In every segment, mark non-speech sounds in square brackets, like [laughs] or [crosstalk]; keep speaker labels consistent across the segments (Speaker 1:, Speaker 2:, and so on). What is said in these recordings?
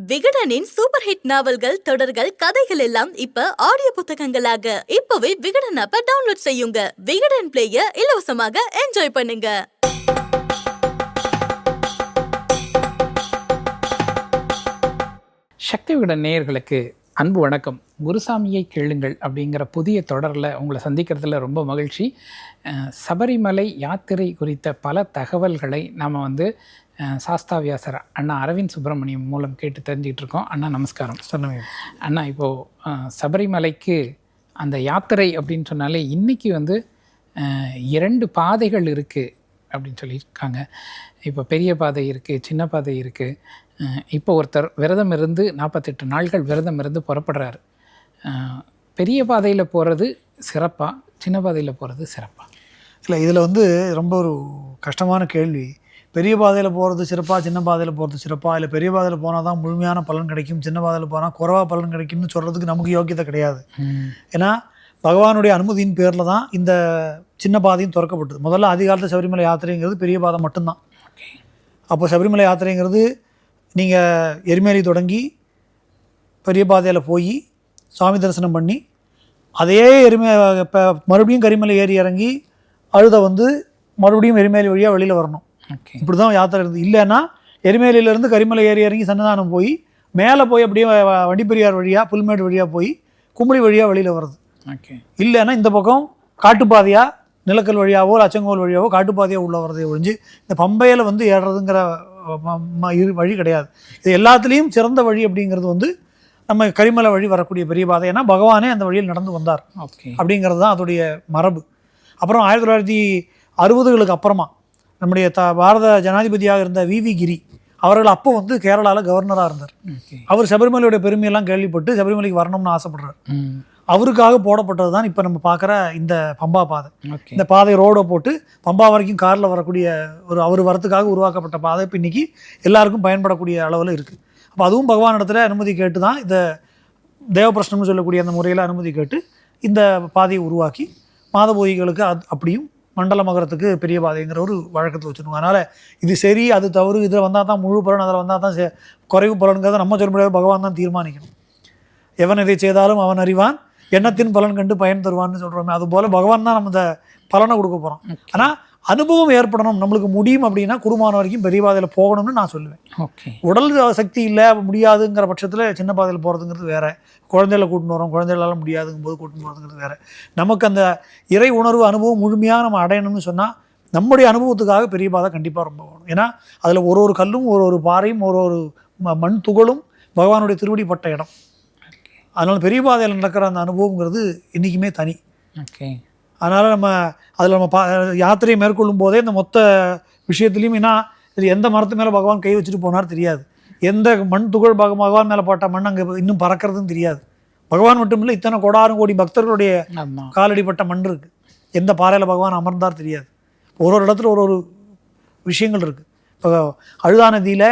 Speaker 1: விகடனின் super hit நாவல்கள் தொடர்கள் கதைகள் எல்லாம் இப்ப ஆடியோ புத்தகங்களாக. இப்பவே விகடன் ஆப்ப டவுன்லோட் செய்யுங்க. விகடன் பிளேய இலவசமாக என்ஜாய் பண்ணுங்க.
Speaker 2: சக்தி விகடன் நேயர்களுக்கு அன்பு வணக்கம். குருசாமியை கேளுங்கள் அப்படிங்கிற புதிய தொடரில் உங்களை சந்திக்கிறதுல ரொம்ப மகிழ்ச்சி. சபரிமலை யாத்திரை குறித்த பல தகவல்களை நாம் வந்து சாஸ்தாவியாசர் அண்ணா அரவிந்த் சுப்பிரமணியம் மூலம் கேட்டு தெரிஞ்சுக்கிட்டு இருக்கோம் அண்ணா நமஸ்காரம்.
Speaker 3: சொன்னமே
Speaker 2: அண்ணா இப்போது சபரிமலைக்கு அந்த யாத்திரை அப்படின்னு சொன்னாலே இன்றைக்கி வந்து இரண்டு பாதைகள் இருக்குது அப்படின்னு சொல்லியிருக்காங்க. இப்போ பெரிய பாதை இருக்குது சின்ன பாதை இருக்குது இப்போ ஒருத்தர் விரதம் இருந்து நாற்பத்தெட்டு நாட்கள் விரதம் இருந்து புறப்படுறாரு. பெரிய பாதையில் போகிறது சிறப்பா சின்ன பாதையில் போகிறது சிறப்பா?
Speaker 3: இல்லை இதில் வந்து ரொம்ப ஒரு கஷ்டமான கேள்வி. பெரிய பாதையில் போகிறது சிறப்பாக சின்ன பாதையில் போகிறது சிறப்பாக இல்லை பெரிய பாதையில் போனால் தான் முழுமையான பலன் கிடைக்கும் சின்ன பாதையில் போனால் குறைவா பலன் கிடைக்கும்னு சொல்கிறதுக்கு நமக்கு யோக்கியத்தை கிடையாது. ஏன்னா பகவானுடைய அனுமதியின் பேரில் தான் இந்த சின்ன பாதையும் திறக்கப்பட்டது. முதல்ல அதிகாலத்தில் சபரிமலை யாத்திரைங்கிறது பெரிய பாதை மட்டும்தான். அப்போ சபரிமலை யாத்திரைங்கிறது நீங்கள் எருமேலி தொடங்கி பெரிய பாதையில் போய் சுவாமி தரிசனம் பண்ணி அதே எருமே இப்போ மறுபடியும் கரிமலை ஏறி இறங்கி அழுத வந்து மறுபடியும் எருமேலி வழியாக வெளியில் வரணும். இப்படி தான் யாத்திரை இருந்தது. இல்லைன்னா எருமேலியிலேருந்து கரிமலை ஏறி இறங்கி சன்னதானம் போய் மேலே போய் அப்படியே வண்டிப்பெரியார் வழியாக புல்மேடு வழியாக போய் கும்பளி வழியாக வெளியில் வருது
Speaker 2: ஓகே
Speaker 3: இல்லைன்னா இந்த பக்கம் காட்டுப்பாதையாக நிலக்கல் வழியாவோ லட்சங்கோல் வழியாவோ காட்டுப்பாதையாக உள்ள வரதை ஒழிஞ்சு இந்த பம்பையில் வந்து ஏறுறதுங்கிற வழி கிடையாது. இது எல்லாத்துலேயும் சிறந்த வழி அப்படிங்கிறது வந்து நம்ம கரிமலை வழி வரக்கூடிய பெரிய பாதை. ஏன்னா பகவானே அந்த வழியில் நடந்து வந்தார்.
Speaker 2: ஓகே
Speaker 3: அப்படிங்கிறது தான் அதோடைய மரபு. அப்புறம் ஆயிரத்தி தொள்ளாயிரத்தி அறுபதுகளுக்கு அப்புறமா நம்முடைய த பாரத ஜனாதிபதியாக இருந்த வி வி கிரி அவர்கள் அப்போ வந்து கேரளாவில் கவர்னராக இருந்தார். அவர் சபரிமலையோட பெருமையெல்லாம் கேள்விப்பட்டு சபரிமலைக்கு வரணும்னு ஆசைப்படுறார். அவருக்காக போடப்பட்டது தான் இப்போ நம்ம பார்க்குற இந்த பம்பா பாதை. இந்த பாதை ரோடை போட்டு பம்பா வரைக்கும் காரில் வரக்கூடிய ஒரு அவர் வரத்துக்காக உருவாக்கப்பட்ட பாதை இப்போ இன்னைக்கு எல்லாருக்கும் பயன்படக்கூடிய அளவில் இருக்குது அப்போ அதுவும் பகவான் இடத்துல அனுமதி கேட்டு தான் இந்த தேவபிரஷ்னம்னு சொல்லக்கூடிய அந்த முறையில் அனுமதி கேட்டு இந்த பாதையை உருவாக்கி மாதபோகிகளுக்கு அது அப்படியும் மண்டல மகரத்துக்கு பெரிய பாதைங்கிற ஒரு வழக்கத்தில் வச்சுருவாங்க அதனால் இது சரி அது தவறு இதில் வந்தால் தான் முழு பலன் அதில் வந்தால் தான் குறைவு பலன்கிறத நம்ம சொல்ல முடியாது. பகவான் தான் தீர்மானிக்கணும். எவன் இதை செய்தாலும் அவன் அறிவான் எண்ணத்தின் பலன் கண்டு பயன் தருவான்னு சொல்கிறோமே அதுபோல் பகவான் தான் நம்ம இந்த பலனை கொடுக்க போகிறோம் ஆனால் அனுபவம் ஏற்படணும் நம்மளுக்கு முடியும் அப்படின்னா குடும்பம் வரைக்கும் பெரிய பாதையில் போகணும்னு நான் சொல்லுவேன்.
Speaker 2: ஓகே.
Speaker 3: உடல் சக்தி இல்லை முடியாதுங்கிற பட்சத்தில் சின்ன பாதையில் போகிறதுங்கிறது வேற. குழந்தைகளை கூட்டின்னு வரோம் குழந்தைகளால முடியாதுங்கும் போது கூட்டின்னு போகிறதுங்கிறது வேற. நமக்கு அந்த இறை உணர்வு அனுபவம் முழுமையாக நம்ம அடையணும்னு சொன்னால் நம்முடைய அனுபவத்துக்காக பெரிய பாதை கண்டிப்பாக ரொம்ப வேணும். ஏன்னா அதில் ஒரு ஒரு கல்லும் ஒரு ஒரு பாறையும் ஒரு ஒரு மண் துகளும் பகவானுடைய திருவடி பட்ட இடம். அதனால் பெரிய பாதையில் நடக்கிற அந்த அனுபவங்கிறது என்றைக்குமே தனி.
Speaker 2: ஓகே.
Speaker 3: அதனால் நம்ம அதில் நம்ம பா யாத்திரையை மேற்கொள்ளும் போதே இந்த மொத்த விஷயத்துலையும் ஏன்னா இது எந்த மரத்து மேலே பகவான் கை வச்சுட்டு போனார் தெரியாது. எந்த மண் துகள் பக- பகவான் மேலே போட்ட மண் அங்கே இன்னும் பறக்கிறதுன்னு தெரியாது. பகவான் மட்டும் இல்லை இத்தனை கோடாரும் கோடி பக்தர்களுடைய காலடிப்பட்ட மண் இருக்குது எந்த பாறையில் பகவான் அமர்ந்தார் தெரியாது. ஒரு ஒரு இடத்துல ஒரு ஒரு விஷயங்கள் இருக்குது இப்போ அழுதா நதியில்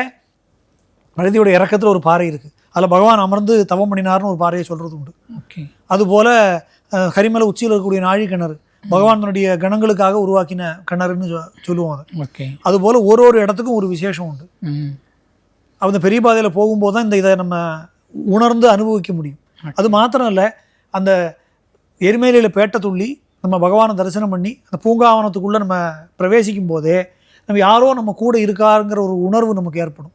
Speaker 3: அழுதியோட இறக்கத்தில் ஒரு பாறை இருக்குது அதில் பகவான் அமர்ந்து தவம் பண்ணினார்னு ஒரு பாறையை சொல்கிறது உண்டு
Speaker 2: ஓகே.
Speaker 3: அதுபோல கரிமலை உச்சியில் இருக்கக்கூடிய நாழி கிணறு பகவான் தன்னுடைய கணங்களுக்காக உருவாக்கின கிணறுன்னு சொல்லுவோம் அதை.
Speaker 2: ஓகே.
Speaker 3: அதுபோல் ஒரு ஒரு இடத்துக்கும் ஒரு விசேஷம் உண்டு. அந்த பெரிய பாதையில் போகும்போது தான் இந்த இதை நம்ம உணர்ந்து அனுபவிக்க முடியும். அது மாத்திரம் இல்லை அந்த எருமேலியில் பேட்டை துள்ளி நம்ம பகவானை தரிசனம் பண்ணி அந்த பூங்காவனத்துக்குள்ளே நம்ம பிரவேசிக்கும் போதே நம்ம யாரோ நம்ம கூட இருக்காருங்கிற ஒரு உணர்வு நமக்கு ஏற்படும்.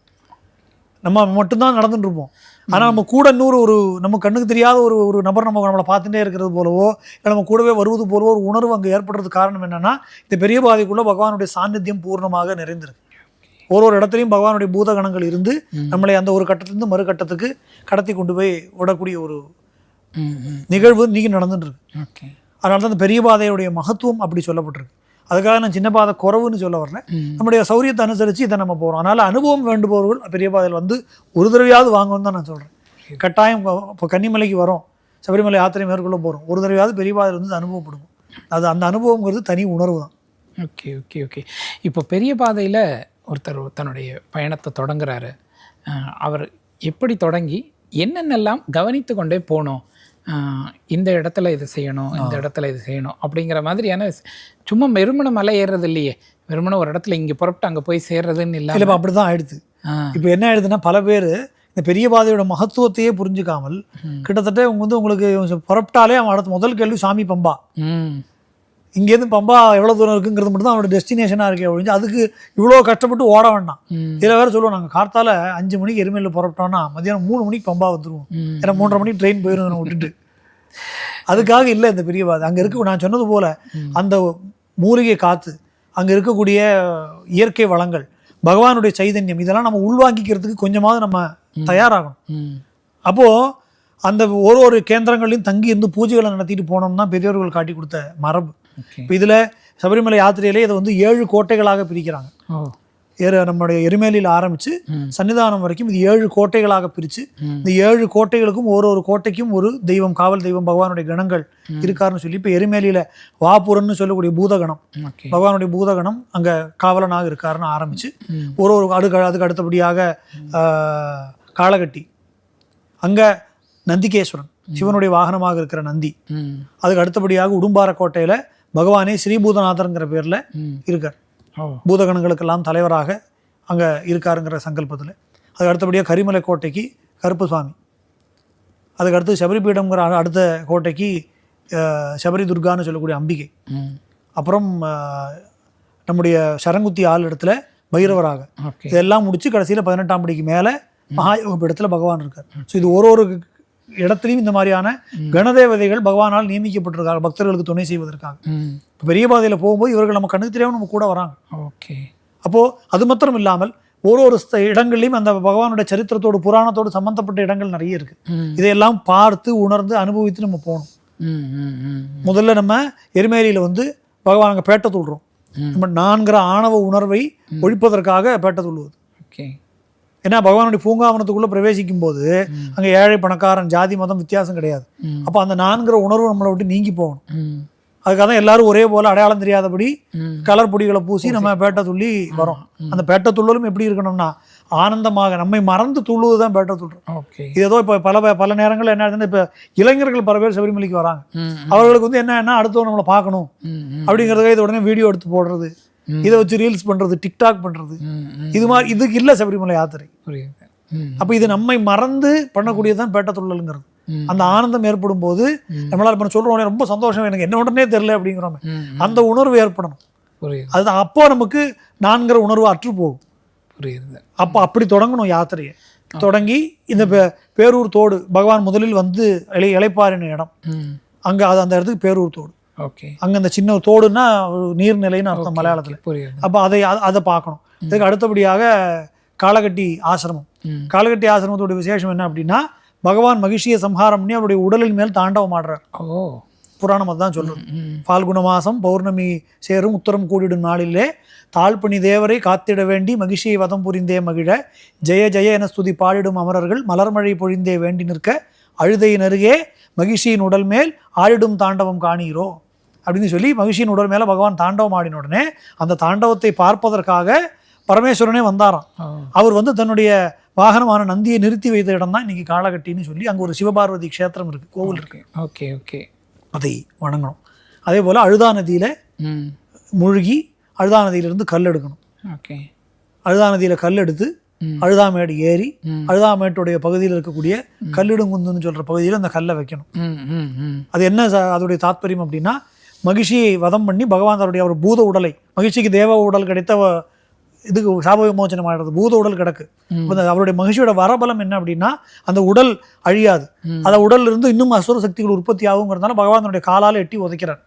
Speaker 3: நம்ம மட்டும்தான் நடந்துட்டு இருப்போம். ஆனால் நம்ம கூட இன்னொரு ஒரு நம்ம கண்ணுக்கு தெரியாத ஒரு ஒரு நபர் நம்ம நம்மளை பார்த்துட்டே இருக்கிறது போலவோ இல்லை நம்ம கூடவே வருவது போலவோ ஒரு உணர்வு அங்கே ஏற்படுறதுக்கு காரணம் என்னன்னா இந்த பெரிய பாதைக்குள்ளே பகவானுடைய சாநித்தியம் பூர்ணமாக நிறைந்திருக்கு. ஒரு ஒரு இடத்துலையும் பகவானுடைய பூதகணங்கள் இருந்து நம்மளை அந்த ஒரு கட்டத்திலிருந்து மறு கட்டத்துக்கு கடத்தி கொண்டு போய் விடக்கூடிய ஒரு நிகழ்வு இன்னைக்கு நடந்துட்டு இருக்கு.
Speaker 2: ஓகே.
Speaker 3: அதனால தான் அந்த பெரிய பாதையுடைய மகத்துவம் அப்படி சொல்லப்பட்டிருக்கு. அதுக்காக நான் சின்ன பாதை குறவுன்னு சொல்ல வரல.
Speaker 2: ம்.
Speaker 3: நம்முடைய சௌரியத்தை அனுசரித்து இதை நம்ம போகிறோம் அதனால் அனுபவம் வேண்டுபவர்கள் பெரிய பாதையில் வந்து ஒரு தடவையாவது வாங்கணும்னு தான் நான் சொல்கிறேன் கட்டாயம் இப்போ கன்னிமலைக்கு வரோம். சபரிமலை யாத்திரை மேற்கொள்ள போகிறோம் ஒரு தடவையாவது பெரிய பாதையில் வந்து அனுபவப்படுவோம். அது அந்த அனுபவங்கிறது தனி உணர்வு தான்.
Speaker 2: Okay okay okay. இப்போ பெரிய பாதையில் ஒருத்தர் தன்னுடைய பயணத்தை தொடங்குறாரு. அவர் எப்படி தொடங்கி என்னென்னலாம் கவனித்து கொண்டே அஹ் இந்த இடத்துல இது செய்யணும் இந்த இடத்துல இது செய்யணும் அப்படிங்கிற மாதிரியான சும்மா வெறுமனை மலை ஏறுறது இல்லையே வெறுமனை ஒரு இடத்துல இங்கே புறப்பட்டு அங்கே போய் சேர்றதுன்னு
Speaker 3: இல்லை
Speaker 2: இல்லை
Speaker 3: இப்போ அப்படி தான் ஆயிடுது இப்போ என்ன ஆயிடுதுன்னா பல பேர் இந்த பெரிய பாதையோட மகத்துவத்தையே புரிஞ்சுக்காமல். கிட்டத்தட்ட இவங்க வந்து உங்களுக்கு புறப்பட்டாலே அவன் அடுத்த முதல் கேள்வி சாமி பம்பா. இங்கேருந்து பம்பா எவ்வளோ தூரம் இருக்குங்கிறது மட்டும் தான் அவனோட டெஸ்டினேஷனாக இருக்கே ஒழிஞ்சு அதுக்கு இவ்வளோ கஷ்டப்பட்டு ஓட வேண்டாம். இதில் வேறு சொல்லுவோம் நாங்கள் கார்த்தால அஞ்சு மணிக்கு எருமையில் புறப்பட்டோம்னா மதியானம் மூணு மணிக்கு பம்பா வந்துருவோம்.
Speaker 2: ம்.
Speaker 3: ஏன்னா மூன்றரை மணிக்கு ட்ரெயின் போயிடும் விட்டுட்டு. அதுக்காக இல்லை இந்த பெரிய பாதை. அங்கே இருக்க நான் சொன்னது போல அந்த மூலிகை காற்று அங்கே இருக்கக்கூடிய இயற்கை வளங்கள் பகவானுடைய சைதன்யம் இதெல்லாம் நம்ம உள்வாங்கிக்கிறதுக்கு கொஞ்சமாவது நம்ம தயாராகணும். அப்போது அந்த ஒரு ஒரு கேந்திரங்களையும் தங்கி இருந்து பூஜைகளை நடத்திட்டு போனோம்னா பெரியவர்கள் காட்டி கொடுத்த மரபு. இப்போ இதில் சபரிமலை யாத்திரையிலே இதை வந்து ஏழு கோட்டைகளாக பிரிக்கிறாங்க. நம்முடைய எருமேலியில் ஆரம்பித்து. சன்னிதானம் வரைக்கும் இது ஏழு கோட்டைகளாக பிரித்து. இந்த ஏழு கோட்டைகளுக்கும் ஒரு ஒரு கோட்டைக்கும் ஒரு தெய்வம் காவல் தெய்வம் பகவானுடைய கணங்கள் இருக்காருன்னு சொல்லி இப்போ எருமேலியில் வாபுரன்னு சொல்லக்கூடிய பூதகணம் பகவானுடைய பூதகணம் அங்கே காவலனாக இருக்காருன்னு ஆரம்பித்து ஒரு ஒரு அடுக்கு அதுக்கு அடுத்தபடியாக ஆஹ், காளகட்டி அங்கே நந்திகேஸ்வரன் சிவனுடைய வாகனமாக இருக்கிற நந்தி. அதுக்கு அடுத்தபடியாக உடும்பார கோட்டையில் பகவானே ஸ்ரீபூதநாதர்ங்கிற பேரில் இருக்கார். பூதகணங்களுக்கெல்லாம் தலைவராக அங்கே இருக்காருங்கிற சங்கல்பத்தில். அதுக்கு அடுத்தபடியாக கரிமலை கோட்டைக்கு கருப்பு சுவாமி அதுக்கு அடுத்து சபரிபீடம்ங்கிற அடுத்த கோட்டைக்கு சபரி துர்கான்னு சொல்லக்கூடிய அம்பிகை. அப்புறம் நம்முடைய சரங்குத்தி ஆள் இடத்துல பைரவராக. இதெல்லாம் முடிச்சு கடைசியில் பதினெட்டாம் படிக்கு மேலே மகாயோக பீடத்தில் பகவான் இருக்கார். ஸோ இது ஒரு ஒரு இடத்துலையும் இந்த மாதிரியான கணதேவதைகள் பகவானால் நியமிக்கப்பட்டிருக்காங்க பக்தர்களுக்கு துணை செய்வதற்காக. இப்போ பெரிய பாதையில் போகும்போது இவர்கள் நம்ம கண்ணுக்கு தெரியாமல் நம்ம கூட வராங்க.
Speaker 2: ஓகே.
Speaker 3: அப்போது அது மாத்திரம் இல்லாமல் ஒரு ஒரு இடங்கள்லையும் அந்த பகவானுடைய சரித்திரத்தோடு புராணத்தோடு சம்பந்தப்பட்ட இடங்கள் நிறைய இருக்குது
Speaker 2: ம்.
Speaker 3: இதையெல்லாம் பார்த்து உணர்ந்து அனுபவித்து நம்ம போகணும். முதல்ல நம்ம எருமேலியில் வந்து பகவான் அங்கே பேட்டை துள்ளுறோம். நம்ம நான்கிற ஆணவ உணர்வை ஒழிப்பதற்காக பேட்டை துள்ளுவது
Speaker 2: ஓகே.
Speaker 3: ஏன்னா பகவானுடைய பூங்காவனத்துக்குள்ளே பிரவேசிக்கும் போது அங்கே ஏழை பணக்காரன் ஜாதி மதம் வித்தியாசம் கிடையாது. அப்போ அந்த நான்கிற உணர்வு நம்மளை விட்டு நீங்கி போகணும். அதுக்காக தான் எல்லாரும் ஒரே போல அடையாளம் தெரியாதபடி கலர் பொடிகளை பூசி நம்ம பேட்டை துள்ளி வரோம். அந்த பேட்டை துள்ளலும் எப்படி இருக்கணும்னா ஆனந்தமாக நம்மை மறந்து துள்ளுவது தான் பேட்டை துள்ளும்.
Speaker 2: ஓகே.
Speaker 3: இது ஏதோ இப்போ பல பல நேரங்கள் என்ன ஆகுதுன்னா இப்போ இளைஞர்கள் பல பேர் சபரிமலைக்கு வராங்க. அவர்களுக்கு வந்து என்ன அடுத்தவங்க நம்மளை பார்க்கணும். அப்படிங்கிறதுக்காக இது உடனே வீடியோ எடுத்து போடுறது. இதை வச்சு ரீல்ஸ் பண்ணுறது டிக்டாக்
Speaker 2: ம்
Speaker 3: இது மாதிரி இதுக்கு இல்லை சபரிமலை யாத்திரை. அப்போ இது நம்மை மறந்து பண்ணக்கூடியதுதான் பேட்டை துள்ளலுங்கிறது
Speaker 2: ம்.
Speaker 3: அந்த ஆனந்தம் ஏற்படும் போது நம்மளால் இப்போ சொல்கிறோம் ரொம்ப சந்தோஷம். எனக்கு என்ன உடனே தெரில அப்படிங்கிறோம். அந்த உணர்வு ஏற்படணும். அதுதான் அப்போ நமக்கு நான்கிற உணர்வு அற்று போகும்.
Speaker 2: புரியுது.
Speaker 3: அப்போ அப்படி தொடங்கணும் யாத்திரையை. தொடங்கி இந்த பேரூர் தோடு பகவான் முதலில் வந்து இலை இளைப்பாறின இடம். அங்கே அது அந்த இடத்துக்கு பேரூர் தோடு.
Speaker 2: ஓகே
Speaker 3: அங்கே அந்த சின்ன தோடுன்னா ஒரு நீர்நிலைன்னு அர்த்தம் மலையாளத்தில்.
Speaker 2: புரியுது.
Speaker 3: அப்போ அதை அதை பார்க்கணும். இதுக்கு அடுத்தபடியாக காளகட்டி ஆசிரமம்.
Speaker 2: ம்.
Speaker 3: காளகட்டி ஆசிரமத்தோட விசேஷம் என்ன அப்படின்னா பகவான் மகிழ்ச்சியை சம்ஹாரம் பண்ணி அவருடைய உடலின் மேல் தாண்டவம் ஆடுறார்.
Speaker 2: ஓ.
Speaker 3: புராணம் அதுதான் சொல்றது.
Speaker 2: ம்
Speaker 3: பால்குண மாசம் பௌர்ணமி சேரும் உத்தரம் கூடிடும் நாளிலே தாழ்பணி தேவரை காத்திட வேண்டி மகிழ்ச்சியை வதம் புரிந்தே மகிழ ஜெய ஜெய என ஸ்துதி பாடிடும் அமரர்கள் மலர்மழை பொழிந்தே வேண்டி நிற்க அழுதையின் அருகே மகிழ்ச்சியின் உடல் மேல் ஆடிடும் தாண்டவம் காணீரோ. அப்படின்னு சொல்லி மகிழ்ச்சியின் உடல் மேலே பகவான் தாண்டவம் ஆடின உடனே அந்த தாண்டவத்தை பார்ப்பதற்காக பரமேஸ்வரனே வந்தாராம். அவர் வந்து தன்னுடைய வாகனமான நந்தியை நிறுத்தி வைத்த இடம் தான் இன்னைக்கு காளகட்டின்னு சொல்லி அங்கே ஒரு சிவபார்வதி க்ஷேத்திரம் இருக்குது கோவில் இருக்கு.
Speaker 2: ஓகே ஓகே
Speaker 3: அதை வணங்கணும். அதே போல் அழுதா நதியில் மூழ்கி அழுதா நதியிலிருந்து கல் எடுக்கணும்.
Speaker 2: ஓகே.
Speaker 3: அழுதா நதியில் கல் எடுத்து. அழுதாமேடு ஏறி. அழுதாமேட்டுடைய பகுதியில் இருக்கக்கூடிய கல்லிடுங்குந்துன்னு சொல்கிற பகுதியில் அந்த கல்லை வைக்கணும். அது என்ன அதோடைய தாத்பரியம் அப்படின்னா மகிழ்ச்சியை வதம் பண்ணி பகவான் தன்னுடைய அவர் பூத உடலை மகிழ்ச்சிக்கு தேவ உடல் கிடைத்த இதுக்கு சாப விமோச்சனம் ஆகிறது பூத உடல் கிடக்கு. அவருடைய மகிழ்ச்சியோட வரபலம் என்ன அப்படின்னா அந்த உடல் அழியாது. அந்த உடல்ல இருந்து இன்னும் அசுர சக்திகள் உற்பத்தி ஆகுங்கிறதுனால பகவான் தன்னுடைய காலால் எட்டி உதைக்கிறார்.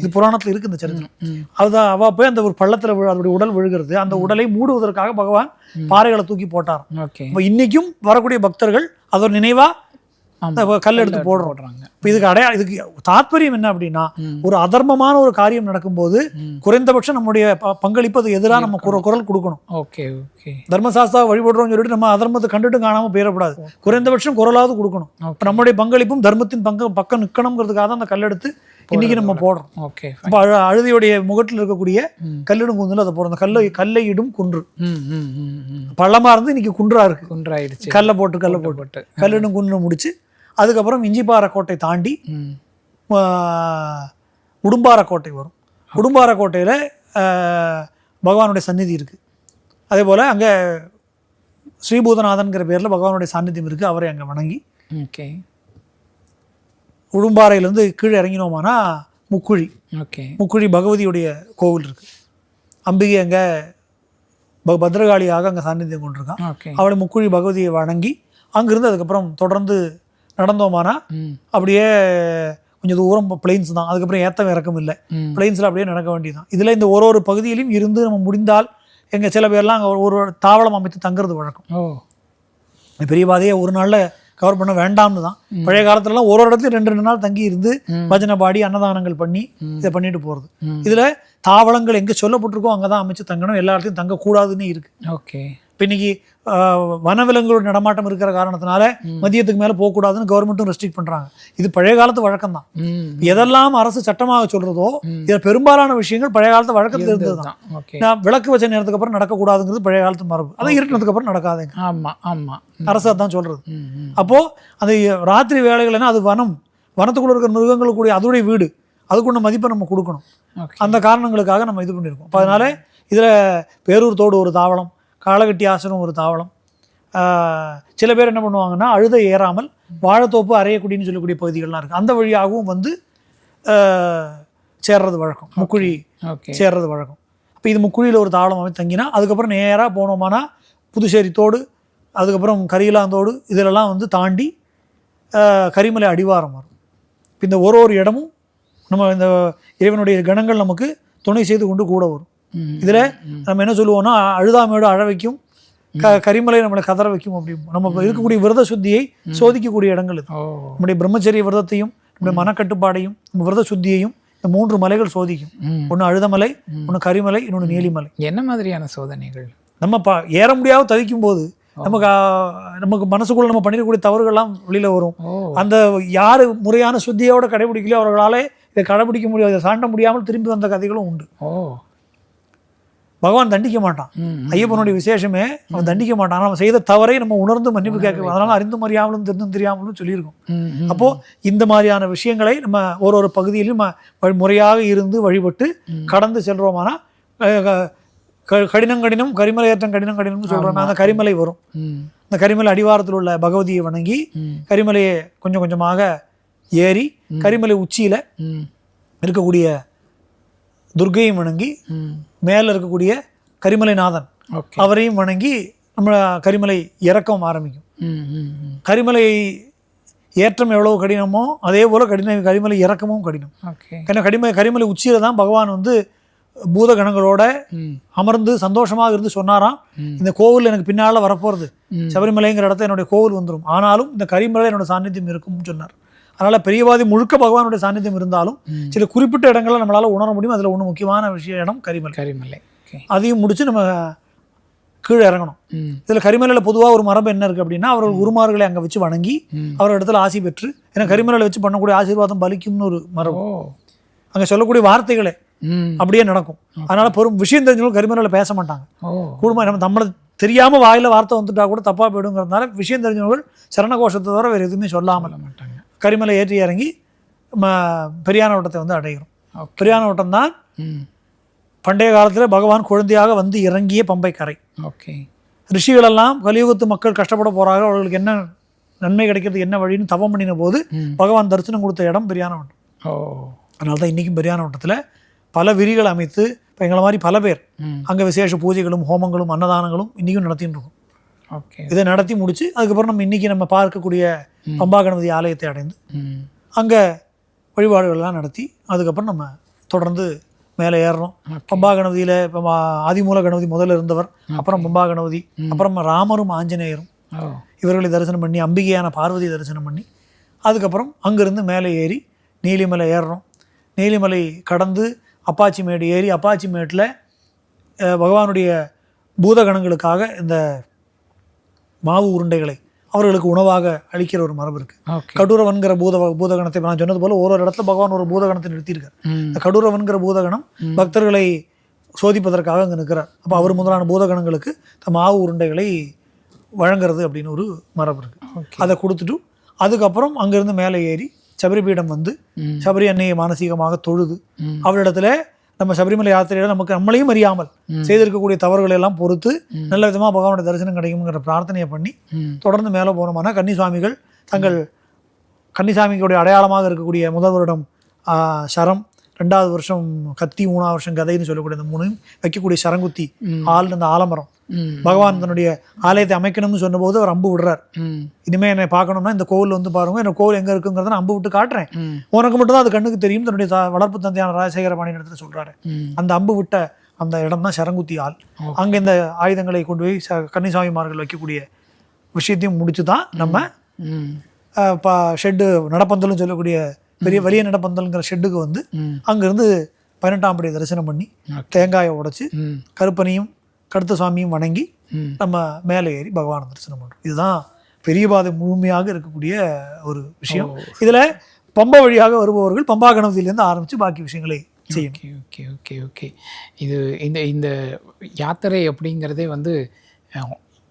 Speaker 3: இது புராணத்தில் இருக்கு இந்த சரித்திரம். அதுதான் அவ போய் அந்த ஒரு பள்ளத்துல விழு அதோடைய உடல் விழுகிறது. அந்த உடலை மூடுவதற்காக பகவான் பாறைகளை தூக்கி போட்டார் இப்போ இன்னைக்கும் வரக்கூடிய பக்தர்கள் அதோட நினைவா கல் எடுத்து
Speaker 2: போடுறாங்க
Speaker 3: இப்போ இதுக்கு அடையா இதுக்கு தாத்பரியம் என்ன அப்படின்னா. ஒரு அதர்மமான ஒரு காரியம் நடக்கும்போது. குறைந்தபட்சம் நம்முடைய பங்களிப்பு அதுக்கு எதிராக நம்ம குர- குரல் கொடுக்கணும்.
Speaker 2: Okay okay.
Speaker 3: தர்மசாஸ்தா வழிபடுறோம்னு சொல்லிட்டு நம்ம அதர்மத்தை கண்டுட்டு காணாம போயிடக்கூடாது. குறைந்தபட்சம் குரலாவது கொடுக்கணும். இப்போ நம்முடைய பங்களிப்பும் தர்மத்தின் பங்கு பக்கம் நிற்கணுங்கிறதுக்காக தான் அந்த கல்லெடுத்து இன்னைக்கு நம்ம போடுறோம்.
Speaker 2: ஓகே
Speaker 3: அப்போ அழ அழுதியுடைய முகத்தில் இருக்கக்கூடிய. கல்லிடும் குந்தில் அதை போடுறோம். கல்லை கல்லை இடும் குன்று. பள்ளமா இருந்து இன்னைக்கு குன்றா இருக்கு.
Speaker 2: குன்றாயிடுச்சு.
Speaker 3: கல்லை போட்டு கல்லை போட்டு கல்லிடும் குன்று முடிச்சு அதுக்கப்புறம் இஞ்சிப்பாறை கோட்டை தாண்டி
Speaker 2: ம்.
Speaker 3: ஆ, உடும்பாறை கோட்டை வரும். உடும்பாறை கோட்டையில் பகவானுடைய சந்நிதி இருக்குது அதே போல் அங்கே ஸ்ரீபூதநாதன்கிற பேரில் பகவானுடைய சாநித்தியம் இருக்குது அவரை அங்கே வணங்கி.
Speaker 2: ஓகே.
Speaker 3: உடும்பாறையிலேருந்து கீழே இறங்கினோமானா முக்குழி.
Speaker 2: ஓகே.
Speaker 3: முக்குழி பகவதியுடைய கோவில் இருக்குது அம்பிகை அங்கே பத்ரகாளியாக அங்கே சாநித்தியம் கொண்டிருக்கான். அவளை முக்குழி பகவதியை வணங்கி அங்கிருந்து அதுக்கப்புறம் தொடர்ந்து நடந்தோமானா அப்படியே கொஞ்சம் தூரம் பிளெயின்ஸ் தான். அதுக்கப்புறம் ஏத்தம் இறக்கம் இல்லை. பிளெயின்ஸில் அப்படியே நடக்க வேண்டியதுதான். இதில் இந்த ஒரு ஒரு பகுதியிலும் இருந்து நம்ம முடிந்தால் எங்கள் சில பேர்லாம் அங்கே ஒரு ஒரு தாவளம் அமைத்து தங்குறது வழக்கம். பெரிய பாதையை ஒரு நாளில் கவர் பண்ண வேண்டாம்னு தான். பழைய காலத்துலலாம் ஒரு ஒரு இடத்துலையும் ரெண்டு ரெண்டு நாள் தங்கி இருந்து. பஜனை பாடி அன்னதானங்கள் பண்ணி இதை பண்ணிட்டு போகிறது. இதில் தாவளங்கள் எங்கே சொல்லப்பட்டிருக்கோ அங்கே தான் அமைச்சு தங்கணும். எல்லா இடத்துலையும் தங்கக்கூடாதுன்னு இருக்குது
Speaker 2: ஓகே.
Speaker 3: இப்போ இன்னைக்கு வனவிலங்குகளோட நடமாட்டம் இருக்கிற காரணத்தினால மதியத்துக்கு மேலே போகக்கூடாதுன்னு கவர்மெண்ட்டும் ரெஸ்ட்ரிக்ட் பண்ணுறாங்க இது பழைய காலத்து வழக்கம் தான் எதெல்லாம் அரசு சட்டமாக சொல்றதோ இதில் பெரும்பாலான விஷயங்கள் பழைய காலத்து வழக்கத்தில் இருந்தது தான். நான் விளக்கு வச்ச நேரத்துக்கு அப்புறம் நடக்கக்கூடாதுங்கிறது பழைய காலத்து மரபு. அதை இருட்டினதுக்கு அப்புறம் நடக்காதுங்க.
Speaker 2: ஆமா ஆமா.
Speaker 3: அரசு அதான் சொல்றது.
Speaker 2: ம் ம்.
Speaker 3: அப்போ அந்த ராத்திரி வேலைகள்னா அது வனம். வனத்துக்குள்ள இருக்கிற மிருகங்களுக்கு கூடிய அதோடைய வீடு. அதுக்குள்ள மதிப்பை நம்ம கொடுக்கணும். அந்த காரணங்களுக்காக நம்ம இது பண்ணியிருக்கோம் அப்போ அதனால இதில் பேரூர் தோடு ஒரு தாவளம் காலகட்டி ஆசனம் ஒரு தாவளம் சில பேர் என்ன பண்ணுவாங்கன்னா அழுத ஏறாமல் வாழைத்தோப்பு அரையக்குடின்னு சொல்லக்கூடிய பகுதிகள்லாம் இருக்குது அந்த வழியாகவும் வந்து சேர்றது வழக்கம். முக்குழி சேர்றது வழக்கம். அப்போ இது முக்குழியில் ஒரு தாவளம் அமைத்து தங்கினா அதுக்கப்புறம் நேராக போனோமானா புதுச்சேரி தோடு அதுக்கப்புறம் கரியிலாந்தோடு இதிலெல்லாம் வந்து தாண்டி கரிமலை அடிவாரம் வரும். இப்ப இந்த ஒரு ஒரு இடமும் நம்ம இந்த இறைவனுடைய கணங்கள் நமக்கு துணை செய்து கொண்டு கூட வரும். இதில் நம்ம என்ன சொல்லுவோம்னா அழுதாமையோடு அழ வைக்கும் க கரிமலை நம்மளை கதற வைக்கும் அப்படிம்போம். நம்ம இருக்கக்கூடிய விரத சுத்தியை சோதிக்கக்கூடிய இடங்கள் இது. நம்முடைய பிரம்மச்சரிய விரதத்தையும் நம்முடைய மனக்கட்டுப்பாடையும் நம்ம விரத சுத்தியையும் இந்த மூன்று மலைகள் சோதிக்கும். ஒன்று அழுதமலை ஒன்று கரிமலை இன்னொன்று நீலிமலை.
Speaker 2: என்ன மாதிரியான சோதனைகள்?
Speaker 3: நம்ம ப ஏற முடியாத தவிக்கும் போது நமக்கு நமக்கு மனசுக்குள்ள நம்ம பண்ணிருக்கக்கூடிய தவறுகள்லாம் வெளியில வரும். அந்த யார் முறையான சுத்தியோட கடைபிடிக்கலையோ அவர்களாலே இதை கடைபிடிக்க முடியாது தாண்ட முடியாமல் திரும்பி வந்த கதைகளும் உண்டு. பகவான் தண்டிக்க மாட்டான். ஐயப்பனுடைய விசேஷமே அவன் தண்டிக்க மாட்டான். அவன் செய்த தவறை நம்ம உணர்ந்து மன்னிப்பு கேட்க அதனால அறிந்தும் அறியாமலும் தெரிந்தும் தெரியாமலும் சொல்லியிருக்கோம். அப்போ இந்த மாதிரியான விஷயங்களை நம்ம ஒரு ஒரு பகுதியிலும் நம்ம முறையாக இருந்து வழிபட்டு கடந்து செல்றோமானா கடினம் கடினம் கரிமலை ஏற்றம் கடினம் கடினம்னு சொல்றோம் அந்த கரிமலை வரும். அந்த கரிமலை அடிவாரத்தில் உள்ள பகவதியை வணங்கி கரிமலையை கொஞ்சம் கொஞ்சமாக ஏறி கரிமலை உச்சியில இருக்கக்கூடிய துர்க்கையை வணங்கி மேலே இருக்கக்கூடிய கரிமலைநாதன் அவரையும் வணங்கி நம்ம கரிமலை இறக்கம் ஆரம்பிக்கும். கரிமலை ஏற்றம் எவ்வளவு கடினமோ அதே போல் கடின கரிமலை இறக்கமும் கடினம். ஏன்னா கடிமலை கரிமலை உச்சியில தான் பகவான் வந்து பூத கணங்களோட அமர்ந்து சந்தோஷமாக இருந்து சொன்னாராம். இந்த கோவில் எனக்கு பின்னால வரப்போகிறது. சபரிமலைங்கிற இடத்துல என்னுடைய கோவில் வந்துடும் ஆனாலும் இந்த கரிமலை என்னோட சாநித்தியம் இருக்கும்னு சொன்னார். அதனால பெரியவாதி முழுக்க பகவானுடைய சாநித்தியம் இருந்தாலும். சில குறிப்பிட்ட இடங்களை நம்மளால உணர முடியும். அதுல ஒன்று முக்கியமான விஷய இடம் கரிமலை.
Speaker 2: கரிமலை.
Speaker 3: அதையும் முடிச்சு நம்ம கீழே இறங்கணும். இதில் கரிமலையில் பொதுவாக ஒரு மரபு என்ன இருக்குது அப்படின்னா அவர்கள் குருமார்களை அங்கே வச்சு வணங்கி
Speaker 2: ம்.
Speaker 3: அவர் இடத்துல ஆசி பெற்று ஏன்னா கரிமலையில் வச்சு பண்ணக்கூடிய ஆசீர்வாதம் பலிக்கும்னு ஒரு மரபு. அங்கே சொல்லக்கூடிய வார்த்தைகளே அப்படியே நடக்கும். அதனால பெரும் விஷயம் தெரிஞ்சவங்க கரிமலையில் பேச மாட்டாங்க. குடும்பம் நம்ம நம்மளை தெரியாமல் வாயில வார்த்தை வந்துட்டா கூட தப்பாக போயிடுங்கிறதுனால விஷயம் தெரிஞ்சவர்கள் சரணகோஷத்தை தவிர வேறு எதுவுமே சொல்லாமல்
Speaker 2: சொல்ல மாட்டாங்க.
Speaker 3: கரிமலை ஏற்றி இறங்கி நம்ம பெரியான வட்டத்தை வந்து அடைகிறோம். பெரியான வட்டம் தான்
Speaker 2: ம்.
Speaker 3: பண்டைய காலத்தில் பகவான் குழந்தையாக வந்து இறங்கிய பம்பை கரை
Speaker 2: ஓகே
Speaker 3: ரிஷிகளெல்லாம் கலியுகத்து மக்கள் கஷ்டப்பட போறாங்க அவர்களுக்கு என்ன நன்மை கிடைக்கிறது என்ன வழின்னு தவம் பண்ணின போது
Speaker 2: ம்.
Speaker 3: பகவான் தரிசனம் கொடுத்த இடம் பெரியான வட்டம்
Speaker 2: ஓ.
Speaker 3: அதனால தான் இன்றைக்கும் பெரியான வட்டத்தில் பல விரிகள் அமைத்து இப்போ எங்களை மாதிரி பல பேர்
Speaker 2: ம்.
Speaker 3: அங்கே விசேஷ பூஜைகளும் ஹோமங்களும் அன்னதானங்களும் இன்றைக்கும் நடத்தின்னு இருக்கோம். இதை நடத்தி முடிச்சு அதுக்கப்புறம் நம்ம இன்னைக்கு நம்ம பார்க்கக்கூடிய பம்பா கணபதி ஆலயத்தை அடைந்து அங்கே வழிபாடுகள்லாம் நடத்தி அதுக்கப்புறம் நம்ம தொடர்ந்து மேலே ஏறுறோம் பம்பா கணபதியில் இப்போ ஆதிமூல கணபதி முதல்ல இருந்தவர் அப்புறம் பம்பா கணபதி அப்புறம் ராமரும் ஆஞ்சநேயரும். இவர்களை தரிசனம் பண்ணி அம்பிகையான பார்வதி தரிசனம் பண்ணி அதுக்கப்புறம் அங்கிருந்து மேலே ஏறி நீலிமலை ஏறுறோம் நீலிமலை கடந்து அப்பாச்சி மேடு ஏறி அப்பாச்சி மேட்டில் பகவானுடைய பூதகணங்களுக்காக இந்த மாவு உருண்டைகளை அவர்களுக்கு உணவாக அளிக்கிற ஒரு மரபு இருக்குது
Speaker 2: ஓகே
Speaker 3: கடூரவன்கிற பூத பூதகணத்தை நான் சொன்னது போல ஒரு ஒரு இடத்துல பகவான் ஒரு பூதகணத்தை நிறுத்தியிருக்கார். இந்த கடூரவன்கிற பூதகணம் பக்தர்களை சோதிப்பதற்காக அங்கே நிற்கிறார். அப்போ அவர் முதலான பூதகணங்களுக்கு இந்த மாவு உருண்டைகளை வழங்குறது அப்படின்னு ஒரு மரபு இருக்கு. அதை கொடுத்துட்டு அதுக்கப்புறம் அங்கிருந்து மேலே ஏறி சபரிபீடம் வந்து
Speaker 2: ம்.
Speaker 3: சபரி அன்னையை மானசீகமாக தொழுது
Speaker 2: ம்.
Speaker 3: அவளிடத்துல நம்ம சபரிமலை யாத்திரையில நமக்கு நம்மளையும் அறியாமல் செய்திருக்கக்கூடிய தவறுகளை எல்லாம் பொறுத்து. நல்ல விதமாக பகவானோட தரிசனம் கிடைக்குங்கிற பிரார்த்தனையை பண்ணி தொடர்ந்து மேலே போனோம்னா கன்னிசுவாமிகள் தங்கள் கன்னிசாமிகளுடைய அடையாளமாக இருக்கக்கூடிய முதல் வருடம் ஆ, சரம் ரெண்டாவது வருஷம் கத்தி மூணாவது வருஷம் கதைன்னு சொல்லக்கூடிய இந்த மூணையும் வைக்கக்கூடிய சரங்குத்தி. ஆள் இந்த ஆலமரம் பகவான் தன்னுடைய ஆலயத்தை அமைக்கணும்னு சொன்னபோது அவர் அம்பு விடுறார் இனிமே என்னை பார்க்கணும்னா இந்த கோவில் வந்து பாருங்க இந்த கோவில் எங்க இருக்குங்கிறத நான் அம்பு விட்டு காட்டுறேன் உனக்கு மட்டும் தான் அது கண்ணுக்கு தெரியும் தன்னுடைய வளர்ப்பு தந்தையான ராஜசேகர பாண்டியன் இடத்துல சொல்றாரு அந்த அம்பு விட்ட அந்த இடம் தான் சரங்குத்தி ஆள். அங்க இந்த ஆயுதங்களை கொண்டு போய் ச கன்னிசாமிமார்கள் வைக்கக்கூடிய விஷயத்தையும் முடிச்சு தான் நம்ம ஷெட்டு நடப்பந்தல்னு சொல்லக்கூடிய பெரிய வெளிய நடப்பந்தல்ங்கிற ஷெட்டுக்கு வந்து அங்கேருந்து பதினெட்டாம் படி தரிசனம் பண்ணி. தேங்காயை உடைச்சு கருப்பனையும் கருத்த சுவாமியும் வணங்கி நம்ம மேலே ஏறி பகவானை தரிசனம் பண்ணுறோம் இதுதான் பெரிய பாதை முழுமையாக இருக்கக்கூடிய ஒரு விஷயம். இதில் பம்பா வழியாக வருபவர்கள் பம்பா கணபதியிலேருந்து ஆரம்பித்து பாக்கி விஷயங்களை செய்யணும்.
Speaker 2: ஓகே ஓகே ஓகே இது இந்த இந்த யாத்திரை அப்படிங்கிறதே வந்து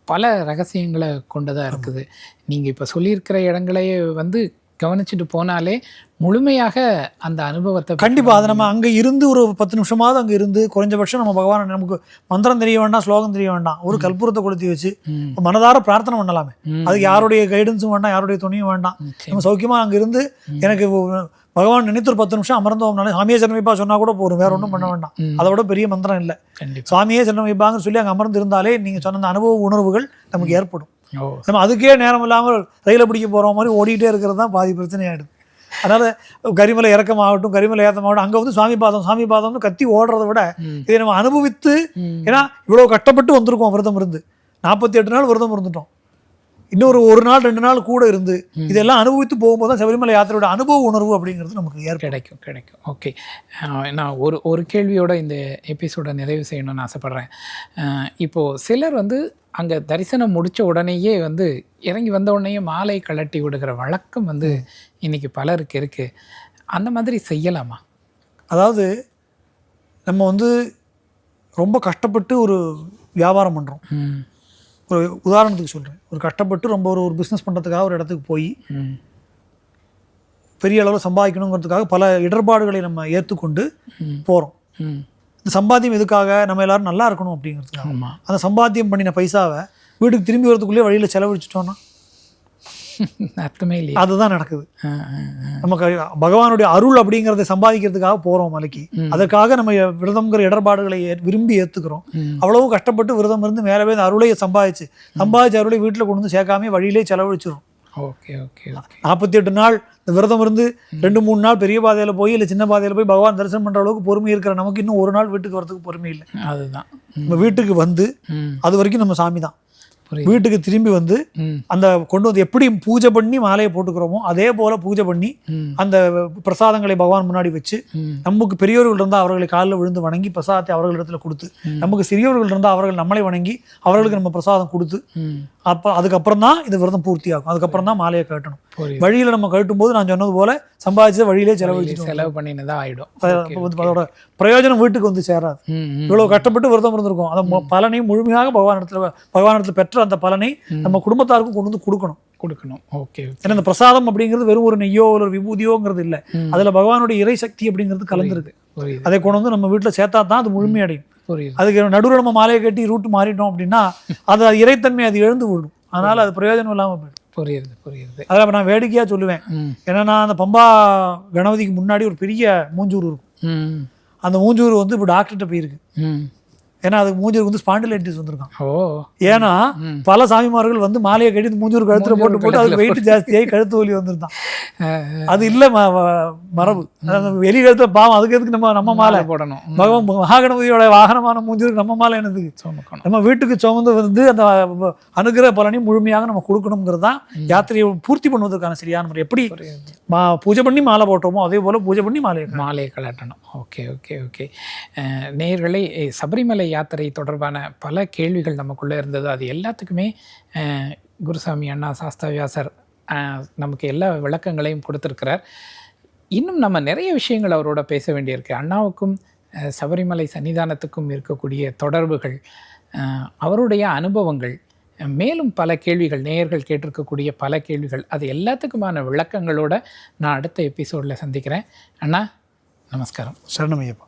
Speaker 2: பல ரகசியங்களை கொண்டதாக இருக்குது. நீங்கள் இப்போ சொல்லியிருக்கிற இடங்களையே வந்து கவனிச்சுட்டு போனாலே முழுமையாக அந்த அனுபவத்தை பெற்று
Speaker 3: கண்டிப்பா. அதை நம்ம அங்க இருந்து ஒரு பத்து நிமிஷமாவது அங்க இருந்து குறைஞ்சபட்சம் நம்ம பகவான் நமக்கு மந்திரம் தெரிய வேண்டாம் ஸ்லோகம் தெரிய வேண்டாம். ஒரு கற்பூரத்தை கொளுத்தி வச்சு மனதார பிரார்த்தனை பண்ணலாமே. அதுக்கு யாருடைய கைடன்ஸும் வேண்டாம் யாருடைய துணியும் வேண்டாம். நம்ம சௌக்கியமா அங்க இருந்து எனக்கு பகவான் நினைத்து ஒரு பத்து நிமிஷம் அமர்ந்தோம்னாலே சாமியே சரணமைப்பா சொன்னா கூட போதும் வேற ஒன்றும் பண்ண வேண்டாம். அதை விட பெரிய மந்திரம் இல்லை. சுவாமியே சரணமைப்பாங்கன்னு சொல்லி அங்க அமர்ந்து இருந்தாலே நீங்க சொன்ன அந்த அனுபவ உணர்வுகள் நமக்கு ஏற்படும். நம்ம அதுக்கே நேரம் இல்லாமல் ரயிலை பிடிக்க போகிற மாதிரி ஓடிட்டே இருக்கிறது தான் பாதி பிரச்சனையாயிடுது அதனால் கரிமலை இறக்கமாகட்டும் கரிமலை ஏற்றமாகட்டும் அங்கே வந்து சுவாமி பாதம் சுவாமி பாதம்னு கத்தி ஓடுறதை விட. இதை நம்ம அனுபவித்து. ஏன்னா இவ்வளோ கஷ்டப்பட்டு வந்திருக்கோம் விரதம் இருந்து நாற்பத்தி எட்டு நாள் விரதம் இருந்துட்டோம் இன்னொரு ஒரு நாள் ரெண்டு நாள் கூட இருந்து இதெல்லாம் அனுபவித்து போகும்போது தான் சபரிமலை யாத்திரையோட அனுபவ உணர்வு அப்படிங்கிறது நமக்கு ஏற்படும்.
Speaker 2: கிடைக்கும் கிடைக்கும். ஓகே நான் ஒரு ஒரு கேள்வியோட இந்த எபிசோட நிறைவு செய்யணும்னு ஆசைப்பட்றேன். இப்போது சிலர் வந்து அங்கே தரிசனம் முடித்த உடனேயே வந்து இறங்கி வந்த உடனேயே மாலை கழட்டி விடுகிற வழக்கம் வந்து இன்னைக்கு பலருக்கு இருக்குது அந்த மாதிரி செய்யலாமா?
Speaker 3: அதாவது நம்ம வந்து ரொம்ப கஷ்டப்பட்டு ஒரு வியாபாரம் பண்ணுறோம் ஒரு உதாரணத்துக்கு சொல்கிறேன் ஒரு கஷ்டப்பட்டு ரொம்ப ஒரு ஒரு பிஸ்னஸ் பண்ணுறதுக்காக ஒரு இடத்துக்கு போய் பெரிய அளவில் சம்பாதிக்கணுங்கிறதுக்காக பல இடர்பாடுகளை நம்ம ஏற்றுக்கொண்டு போகிறோம் இந்த சம்பாத்தியம் எதுக்காக? நம்ம எல்லாரும் நல்லா இருக்கணும் அப்படிங்கிறதுக்காக. அந்த சம்பாத்தியம் பண்ணின பைசாவை வீட்டுக்கு திரும்பி வரதுக்குள்ளே வழியில் செலவழிச்சிட்டோம்னா [laughs]
Speaker 2: அர்த்தமே இல்லையா.
Speaker 3: அதுதான் நடக்குது. நமக்கு பகவானுடைய அருள் அப்படிங்கிறத சம்பாதிக்கிறதுக்காக போகிறோம் மலைக்கு. அதற்காக நம்ம விரதம்ங்கிற இடர்பாடுகளை விரும்பி ஏற்றுக்கிறோம்
Speaker 2: ம்.
Speaker 3: அவ்வளவும் கஷ்டப்பட்டு விரதம் இருந்து மேலே போய் அந்த அருளை சம்பாதிச்சு சம்பாதிச்ச அருளை வீட்டில் கொண்டு வந்து சேர்க்காம வழியிலே செலவழிச்சிடும்
Speaker 2: ஓகே ஓகே
Speaker 3: நாற்பத்தி எட்டு நாள் இந்த விரதம் இருந்து ரெண்டு மூணு நாள் பெரிய பாதையில் போய் இல்லை சின்ன பாதையில் போய் பகவான் தரிசனம் பண்ணுற அளவுக்கு பொறுமை இருக்கிற நமக்கு இன்னும் ஒரு நாள் வீட்டுக்கு வரதுக்கு பொறுமை இல்லை.
Speaker 2: அதுதான்.
Speaker 3: நம்ம வீட்டுக்கு வந்து அது வரைக்கும் நம்ம சாமி தான் வீட்டுக்கு திரும்பி வந்து அந்த கொண்டு வந்து எப்படி பூஜை பண்ணி மாலையை போட்டுக்கிறோமோ அதே போல பூஜை பண்ணி அந்த பிரசாதங்களை பகவான் முன்னாடி வச்சு நமக்கு பெரியவர்கள் இருந்தால் அவர்களை காலில் விழுந்து வணங்கி பிரசாதத்தை அவர்களிடத்துல கொடுத்து. நமக்கு சிறியவர்கள் இருந்தால் அவர்கள் நம்மளை வணங்கி அவர்களுக்கு நம்ம பிரசாதம் கொடுத்து அப்போ அதுக்கப்புறம் தான் இந்த விரதம் பூர்த்தி ஆகும் அதுக்கப்புறம் தான் மாலையை கட்டணும். வழியில் நம்ம கட்டும் போது நான் சொன்னது போல சம்பாதிச்ச வழியிலே
Speaker 2: செலவு பண்ணினதா ஆயிடும்.
Speaker 3: அப்ப வந்து அதோட பிரயோஜனம் வீட்டுக்கு வந்து சேராது. இவ்வளவு கஷ்டப்பட்டு விரதம் இருந்திருக்கோம். அந்த மொ- பலனை முழுமையாக பகவான் இடத்துல பகவான் இடத்துல பெற்ற அந்த பலனை நம்ம குடும்பத்தாருக்கும் கொண்டு வந்து கொடுக்கணும்.
Speaker 2: கொடுக்கணும். ஓகே
Speaker 3: ஏன்னா இந்த பிரசாதம் அப்படிங்கிறது வெறும் ஒரு நெய்யோ ஒரு விபூதியோங்கிறது இல்லை. அதுல பகவானுடைய இறை சக்தி அப்படிங்கிறது கலந்துருக்கு.
Speaker 2: புரியுது.
Speaker 3: அதை கொண்டு வந்து நம்ம வீட்டுல சேர்த்தா தான் அது முழுமையடையும் அதுக்கு நடுவில் நம்ம மாலையை கட்டி ரூட் மாறிட்டோம் அப்படின்னா அது இறைத்தன்மை அது எழுந்து விடும். அதனால அது பிரயோஜனம் இல்லாம போயிடும்.
Speaker 2: புரியுது புரியுது.
Speaker 3: அதில் அப்ப நான் வேடிக்கையா சொல்லுவேன். நான் அந்த பம்பா கணபதிக்கு முன்னாடி ஒரு பெரிய மூஞ்சூர் இருக்கும். அந்த மூஞ்சூர் வந்து இப்போ டாக்டர்கிட்ட போயிருக்கு. ஏன்னா அதுக்கு மூஞ்சூருக்கு வந்து ஸ்பாண்டிலைட்டிஸ் வந்திருக்கான்
Speaker 2: ஓ.
Speaker 3: ஏன்னா. பல சாமிமார்கள் வந்து மாலையை கட்டி மூஞ்சூர் கழுத்துல போட்டு போட்டு
Speaker 2: கழுத்துல
Speaker 3: வெயிட் ஜாஸ்தியாகி கழுத்து வலி வந்திருந்தான். அது இல்ல மரபு. வெளி கழுத்துல பாவம் அதுக்கு எதுக்கு நம்ம நம்ம மாலை
Speaker 2: போடணும்.
Speaker 3: பகவான் மகாகணபதியோட வாகனமான மூஞ்சூருக்கு நம்ம மாலை என்னதுக்கு நம்ம வீட்டுக்கு சுமந்து வந்து அந்த அனுகிரக பலனை முழுமையாக நம்ம கொடுக்கணுங்கிறது தான் யாத்திரையை பூர்த்தி பண்ணுவதற்கான சரியான முறை. எப்படி மா பூஜை பண்ணி மாலை போட்டோமோ அதே போல பூஜை பண்ணி மாலையை கட்டணும்.
Speaker 2: மாலையை கலட்டணும் ஓகே ஓகே ஓகே. நேர்களை சபரிமலை யாத்திரை தொடர்பான பல கேள்விகள் நமக்குள்ளே இருந்தது. அது எல்லாத்துக்குமே குருசாமி அண்ணா சாஸ்தாவியாசர் நமக்கு எல்லா விளக்கங்களையும் கொடுத்துருக்கிறார். இன்னும் நம்ம நிறைய விஷயங்கள் அவரோட பேச வேண்டியிருக்கு. அண்ணாவுக்கும் சபரிமலை சன்னிதானத்துக்கும் இருக்கக்கூடிய தொடர்புகள் அவருடைய அனுபவங்கள் மேலும் பல கேள்விகள் நேயர்கள் கேட்டிருக்கக்கூடிய பல கேள்விகள் அது எல்லாத்துக்குமான விளக்கங்களோட நான் அடுத்த எபிசோடில் சந்திக்கிறேன். அண்ணா நமஸ்காரம்.
Speaker 3: சரணமையப்பா